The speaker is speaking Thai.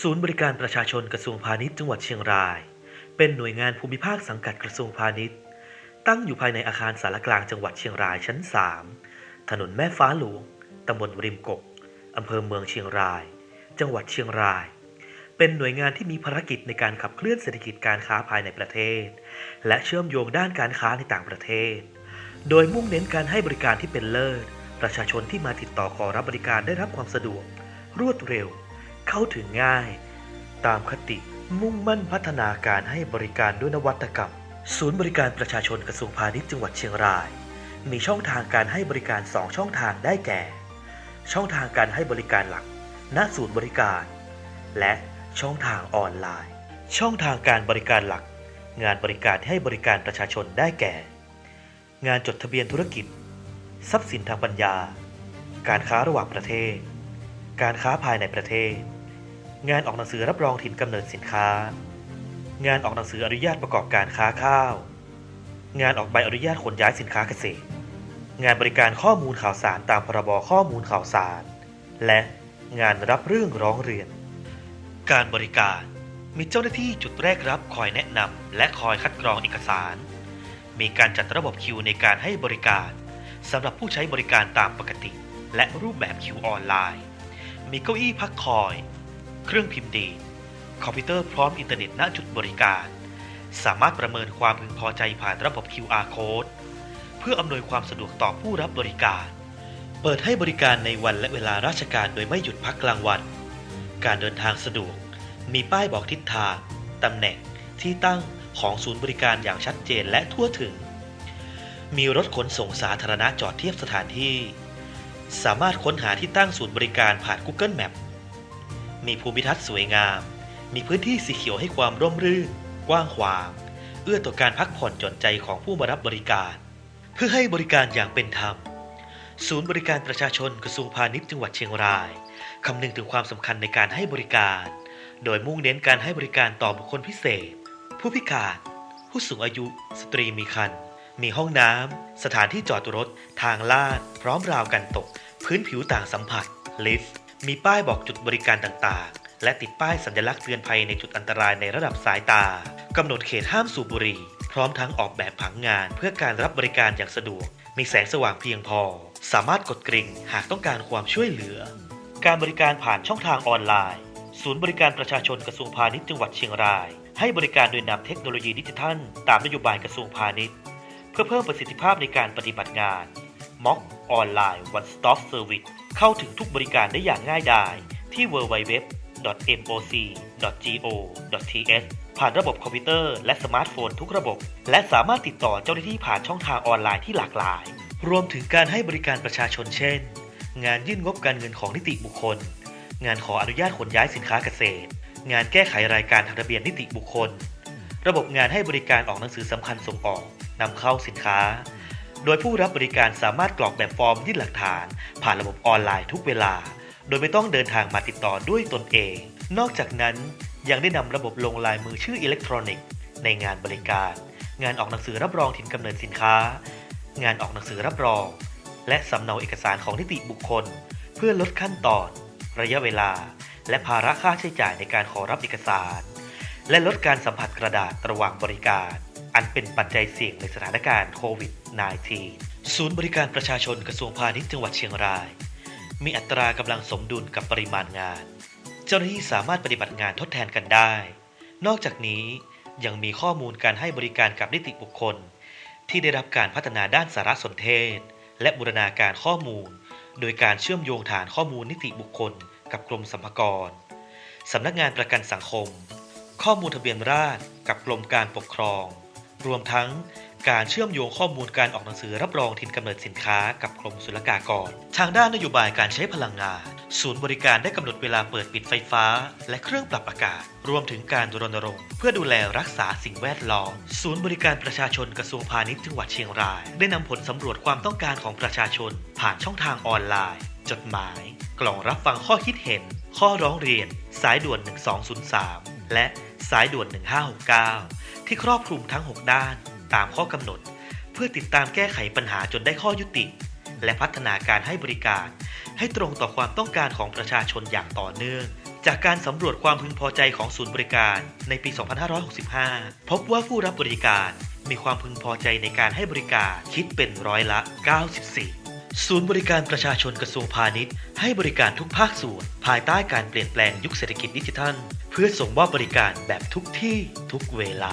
ศูนย์บริการประชาชนกระทรวงพาณิชย์จังหวัดเชียงราย เป็นหน่วยงานภูมิภาคสังกัดกระทรวงพาณิชย์ ตั้งอยู่ภายในอาคารสารกลางจังหวัดเชียงรายชั้น 3 ถนนแม่ฟ้าหลวงตำบลริมกกอำเภอเมืองเชียงราย จังหวัดเชียงราย เป็นหน่วยงานที่มีภารกิจในการขับเคลื่อนเศรษฐกิจการค้าภายในประเทศ และเชื่อมโยงด้านการค้าในต่างประเทศ โดยมุ่งเน้นการให้บริการที่เป็นเลิศ ประชาชนที่มาติดต่อขอรับบริการได้รับความสะดวก รวดเร็ว เข้าถึงง่าย ตามคติมุ่งมั่นพัฒนาการให้บริการด้วยนวัตกรรม ศูนย์บริการประชาชนกระทรวงพาณิชย์จังหวัดเชียงราย มีช่องทางการให้บริการ 2 ช่องทางได้แก่ ช่องทางการให้บริการหลัก ณ ศูนย์บริการ และช่องทางออนไลน์ ช่องทางการบริการหลัก งานบริการให้บริการประชาชนได้แก่ งานจดทะเบียนธุรกิจ ทรัพย์สินทางปัญญา การค้าระหว่างประเทศ การค้าภายในประเทศ งานออกหนังสือรับรองถิ่นกำเนิดสินค้า งานออกหนังสืออนุญาตประกอบการค้าข้าว งานออกใบอนุญาตขนย้ายสินค้าเกษตร งานบริการข้อมูลข่าวสารตามพรบข้อมูลข่าวสาร และงานรับเรื่องร้องเรียน การบริการมีเจ้าหน้าที่จุดแรกรับคอยแนะนำและคอยคัดกรองเอกสาร มีการจัดระบบคิวในการให้บริการสำหรับผู้ใช้บริการตามปกติ และรูปแบบคิวออนไลน์ มีเก้าอี้พักคอย เครื่องพิมพ์ดีดคอมพิวเตอร์พร้อมอินเทอร์เน็ตณจุดบริการ สามารถประเมินความพึงพอใจผ่านระบบ QR code เพื่ออำนวยความสะดวกต่อผู้รับบริการ เปิดให้บริการในวันและเวลาราชการโดยไม่หยุดพักกลางวัน การเดินทางสะดวก มีป้ายบอกทิศทางตำแหน่งที่ตั้งของศูนย์บริการอย่างชัดเจนและทั่วถึง มีรถขนส่งสาธารณะจอดเทียบสถานที่ สามารถค้นหาที่ตั้งศูนย์บริการผ่าน Google Map มีภูมิทัศน์สวยงาม มีพื้นที่สีเขียวให้ความร่มรื่น กว้างขวาง เอื้อต่อการพักผ่อนหย่อนใจของผู้มารับบริการ เพื่อให้บริการอย่างเป็นธรรม ศูนย์บริการประชาชนกระทรวงพาณิชย์จังหวัดเชียงรายคำนึงถึงความสำคัญในการให้บริการ โดยมุ่งเน้นการให้บริการต่อบุคคลพิเศษ ผู้พิการ ผู้สูงอายุ สตรีมีครรภ์มีห้องน้ำ สถานที่จอดรถ ทางลาด พร้อมราวกันตก พื้นผิวต่างสัมผัส ลิฟต์ มีป้ายบอกจุดบริการต่างๆ และติดป้ายสัญลักษณ์เตือนภัยในจุดอันตรายในระดับสายตากำหนดเขตห้ามสูบบุหรี่พร้อมทั้งออกแบบผังงาน เพื่อการรับบริการอย่างสะดวก มีแสงสว่างเพียงพอ สามารถกดกริ่งหากต้องการความช่วยเหลือ การบริการผ่านช่องทางออนไลน์ ศูนย์บริการประชาชนกระทรวงพาณิชย์จังหวัดเชียงราย ให้บริการโดยนำเทคโนโลยีดิจิทัล ตามนโยบายกระทรวงพาณิชย์ เพื่อเพิ่มประสิทธิภาพในการปฏิบัติงานม็อกออนไลน์ One Stop Service เข้าถึงทุกบริการได้อย่างง่ายดายที่ www.moc.go.th ผ่านระบบคอมพิวเตอร์และสมาร์ทโฟนทุกระบบ และสามารถติดต่อเจ้าหน้าที่ผ่านช่องทางออนไลน์ที่หลากหลาย รวมถึงการให้บริการประชาชนเช่น งานยื่นงบการเงินของนิติบุคคล งานขออนุญาตขนย้ายสินค้าเกษตร งานแก้ไขรายการทางทะเบียนนิติบุคคล ระบบงานให้บริการออกหนังสือสำคัญส่งออกนำเข้าสินค้า โดยผู้รับบริการสามารถกรอกแบบฟอร์มยื่นหลักฐาน ผ่านระบบออนไลน์ทุกเวลา โดยไม่ต้องเดินทางมาติดต่อด้วยตนเอง นอกจากนั้นยังได้นำระบบลงลายมือชื่ออิเล็กทรอนิกส์ ในงานบริการ งานออกหนังสือรับรองถิ่นกำเนิดสินค้า งานออกหนังสือรับรอง และสำเนาเอกสารของนิติบุคคล เพื่อลดขั้นตอน ระยะเวลา และภาระค่าใช้จ่ายในการขอรับเอกสาร และลดการสัมผัสกระดาษระหว่างบริการ อันเป็นปัจจัยเสี่ยงในสถานการณ์โควิด -19 ศูนย์บริการประชาชนกระทรวงพาณิชย์จังหวัดเชียงราย มีอัตรากำลังสมดุลกับปริมาณงาน เจ้าหน้าที่สามารถปฏิบัติงานทดแทนกันได้ นอกจากนี้ยังมีข้อมูลการให้บริการกับนิติบุคคล ที่ได้รับการพัฒนาด้านสารสนเทศ และบูรณาการข้อมูล โดยการเชื่อมโยงฐานข้อมูลนิติบุคคล กับกรมสรรพากรสำนักงานประกันสังคม ข้อมูลทะเบียนราษฎรกับกรมการปกครอง รวมทั้งการเชื่อมโยงข้อมูลการออกหนังสือรับรองถิ่นกำเนิดสินค้ากับกรมศุลกากร ทางด้านนโยบายการใช้พลังงาน ศูนย์บริการได้กำหนดเวลาเปิดปิดไฟฟ้า และเครื่องปรับอากาศ รวมถึงการรณรงค์เพื่อดูแลรักษาสิ่งแวดล้อม ศูนย์บริการประชาชนกระทรวงพาณิชย์จังหวัดเชียงราย ได้นำผลสำรวจความต้องการของประชาชน ผ่านช่องทางออนไลน์ จดหมาย กล่องรับฟังข้อคิดเห็น ข้อร้องเรียน สายด่วน 1203 และสายด่วน 1569 ที่ครอบคลุมทั้ง 6 ด้านตามข้อกำหนด เพื่อติดตามแก้ไขปัญหาจนได้ข้อยุติ และพัฒนาการให้บริการ ให้ตรงต่อความต้องการของประชาชนอย่างต่อเนื่อง จากการสำรวจความพึงพอใจของศูนย์บริการในปี 2565 พบว่าผู้รับบริการมีความพึงพอใจในการให้บริการคิดเป็นร้อยละ 94 ศูนย์บริการประชาชนกระทรวงพาณิชย์ ให้บริการทุกภาคส่วน ภายใต้การเปลี่ยนแปลงยุคเศรษฐกิจดิจิทัล เพื่อส่งมอบบริการแบบทุกที่ทุกเวลา